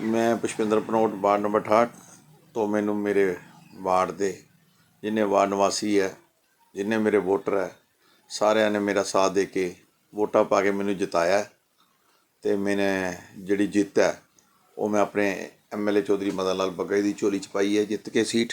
ਮੈਂ Pushpinder Panot ward number 68 ਤੋਂ ਮੈਨੂੰ ਮੇਰੇ ਵਾਰਡ ਦੇ ਜਿੰਨੇ ਵਾਰਡ ਨਿਵਾਸੀ ਹੈ, ਜਿੰਨੇ ਮੇਰੇ ਵੋਟਰ ਹੈ, ਸਾਰਿਆਂ ਨੇ ਮੇਰਾ ਸਾਥ ਦੇ ਕੇ ਵੋਟਾਂ ਪਾ ਕੇ ਮੈਨੂੰ ਜਿਤਾਇਆ ਹੈ ਤੇ ਮੈਨੇ ਜਿਹੜੀ ਜਿੱਤ ਹੈ, ਉਹ ਮੈਂ ਆਪਣੇ ਐਮਐਲਏ ਚੌਧਰੀ ਮਦਨ ਲਾਲ ਬੱਗੇ ਦੀ ਝੋਲੀ ਚ ਪਾਈ ਹੈ, ਜਿੱਤ ਕੇ ਸੀਟ।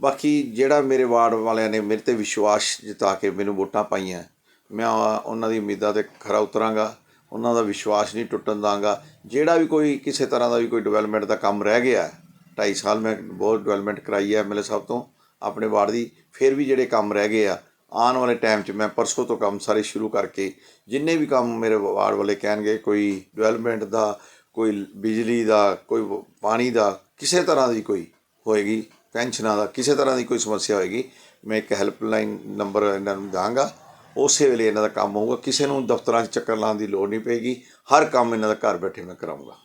ਬਾਕੀ ਜਿਹੜਾ ਮੇਰੇ ਵਾਰਡ ਵਾਲਿਆਂ ਨੇ ਮੇਰੇ ਤੇ ਵਿਸ਼ਵਾਸ ਜਿਤਾ ਕੇ ਮੈਨੂੰ ਵੋਟਾਂ ਪਾਈਆਂ, ਮੈਂ ਉਹਨਾਂ ਦੀ ਉਮੀਦਾਂ ਤੇ ਖਰਾ ਉਤਰਾਂਗਾ। ਉਹਨਾਂ ਦਾ ਵਿਸ਼ਵਾਸ ਨਹੀਂ ਟੁੱਟਣ ਦਾਂਗਾ। ਜਿਹੜਾ ਵੀ ਕੋਈ ਕਿਸੇ ਤਰ੍ਹਾਂ ਦਾ ਵੀ ਕੋਈ ਡਿਵੈਲਪਮੈਂਟ ਦਾ ਕੰਮ ਰਹਿ ਗਿਆ, ਢਾਈ ਸਾਲ ਮੈਂ ਬਹੁਤ ਡਿਵੈਲਪਮੈਂਟ ਕਰਾਈ ਹੈ ਐਮਐਲਏ ਸਾਹਿਬ ਤੋਂ, ਆਪਣੇ ਵਾਰਡ ਦੀ, ਫਿਰ ਵੀ ਜਿਹੜੇ ਕੰਮ ਰਹਿ ਗਏ ਆ, ਆਉਣ ਵਾਲੇ ਟਾਈਮ 'ਚ ਮੈਂ ਪਰਸੋਂ ਤੋਂ ਕੰਮ ਸਾਰੇ ਸ਼ੁਰੂ ਕਰਕੇ, ਜਿੰਨੇ ਵੀ ਕੰਮ ਮੇਰੇ ਵਾਰਡ ਵਾਲੇ ਕਹਿਣਗੇ, ਕੋਈ ਡਿਵੈਲਪਮੈਂਟ ਦਾ, ਕੋਈ ਬਿਜਲੀ ਦਾ, ਕੋਈ ਪਾਣੀ ਦਾ, ਕਿਸੇ ਤਰ੍ਹਾਂ ਦੀ ਕੋਈ ਹੋਏਗੀ, ਪੈਨਸ਼ਨਾਂ ਦਾ, ਕਿਸੇ ਤਰ੍ਹਾਂ ਦੀ ਕੋਈ ਸਮੱਸਿਆ ਹੋਏਗੀ, ਮੈਂ ਇੱਕ ਹੈਲਪਲਾਈਨ ਨੰਬਰ ਇਹਨਾਂ ਨੂੰ ਦਾਂਗਾ। ਉਸੇ ਵੇਲੇ ਇਹਨਾਂ ਦਾ ਕੰਮ ਹੋਊਗਾ। ਕਿਸੇ ਨੂੰ ਦਫ਼ਤਰਾਂ 'ਚ ਚੱਕਰ ਲਾਉਣ ਦੀ ਲੋੜ ਨਹੀਂ ਪਏਗੀ। ਹਰ ਕੰਮ ਇਹਨਾਂ ਦਾ ਘਰ ਬੈਠੇ ਮੈਂ ਕਰਾਉਂਗਾ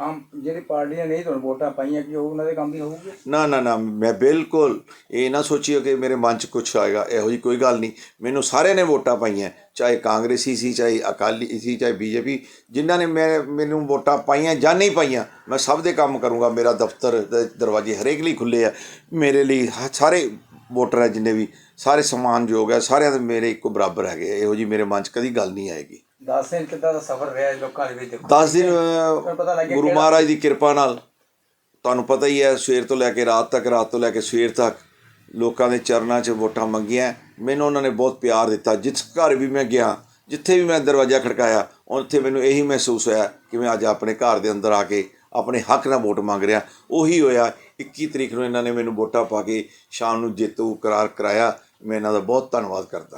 ਆਮ ਜਿਹੜੀ ਪਾਰਟੀਆਂ ਨਹੀਂ ਤੁਹਾਨੂੰ ਵੋਟਾਂ ਪਾਈਆਂ, ਕਿ ਉਹ ਉਹਨਾਂ ਦੇ ਕੰਮ ਵੀ ਹੋਊਗੇ? ਨਾ ਨਾ ਨਾ, ਮੈਂ ਬਿਲਕੁਲ ਇਹ ਨਾ ਸੋਚਿਓ ਕਿ ਮੇਰੇ ਮਨ 'ਚ ਕੁਝ ਆਏਗਾ, ਇਹੋ ਜੀ ਕੋਈ ਗੱਲ ਨਹੀਂ। ਮੈਨੂੰ ਸਾਰਿਆਂ ਨੇ ਵੋਟਾਂ ਪਾਈਆਂ, ਚਾਹੇ ਕਾਂਗਰਸੀ ਸੀ, ਚਾਹੇ ਅਕਾਲੀ ਸੀ, ਚਾਹੇ ਬੀਜੇਪੀ, ਜਿਨ੍ਹਾਂ ਨੇ ਮੈਂ, ਮੈਨੂੰ ਵੋਟਾਂ ਪਾਈਆਂ ਜਾਂ ਨਹੀਂ ਪਾਈਆਂ, ਮੈਂ ਸਭ ਦੇ ਕੰਮ ਕਰੂੰਗਾ। ਮੇਰਾ ਦਫ਼ਤਰ ਦਰਵਾਜ਼ੇ ਹਰੇਕ ਲਈ ਖੁੱਲੇ ਆ। ਮੇਰੇ ਲਈ ਹ- ਸਾਰੇ ਵੋਟਰ ਹੈ ਜਿੰਨੇ ਵੀ, ਸਾਰੇ ਸਮਾਨਯੋਗ ਹੈ ਸਾਰਿਆਂ ਦੇ ਮੇਰੇ ਇੱਕੋ ਬਰਾਬਰ ਹੈਗੇ ਇਹੋ ਜੀ ਮੇਰੇ ਮਨ 'ਚ ਕਦੀ ਗੱਲ ਨਹੀਂ ਆਏਗੀ। 10 ਦਿਨ ਕਿੱਦਾਂ ਦਾ ਸਫ਼ਰ ਰਿਹਾ ਲੋਕਾਂ ਦੇ ਵਿੱਚ? ਦੇਖੋ 10 ਦਿਨ ਗੁਰੂ ਮਹਾਰਾਜ ਦੀ ਕਿਰਪਾ ਨਾਲ। ਤੁਹਾਨੂੰ ਪਤਾ ਹੀ ਹੈ ਸਵੇਰ ਤੋਂ ਲੈ ਕੇ ਰਾਤ ਤੱਕ ਰਾਤ ਤੋਂ ਲੈ ਕੇ ਸਵੇਰ ਤੱਕ ਲੋਕਾਂ ਦੇ ਚਰਨਾਂ 'ਚ ਵੋਟਾਂ ਮੰਗੀਆਂ। ਮੈਨੂੰ ਉਹਨਾਂ ਨੇ ਬਹੁਤ ਪਿਆਰ ਦਿੱਤਾ। ਜਿਸ ਘਰ ਵੀ ਮੈਂ ਗਿਆ ਜਿੱਥੇ ਵੀ ਮੈਂ ਦਰਵਾਜ਼ਾ ਖੜਕਾਇਆ ਉੱਥੇ ਮੈਨੂੰ ਇਹੀ ਮਹਿਸੂਸ ਹੋਇਆ ਕਿ ਮੈਂ ਅੱਜ ਆਪਣੇ ਘਰ ਦੇ ਅੰਦਰ ਆ ਕੇ ਆਪਣੇ ਹੱਕ ਨਾਲ ਵੋਟ ਮੰਗ ਰਿਹਾ। ਉਹੀ ਹੋਇਆ 21 ਤਰੀਕ ਨੂੰ ਇਹਨਾਂ ਨੇ ਮੈਨੂੰ ਵੋਟਾਂ ਪਾ ਕੇ ਸ਼ਾਮ ਨੂੰ ਜੇਤੂ ਕਰਾਰ ਕਰਾਇਆ। ਮੈਂ ਇਹਨਾਂ ਦਾ ਬਹੁਤ ਧੰਨਵਾਦ ਕਰਦਾ।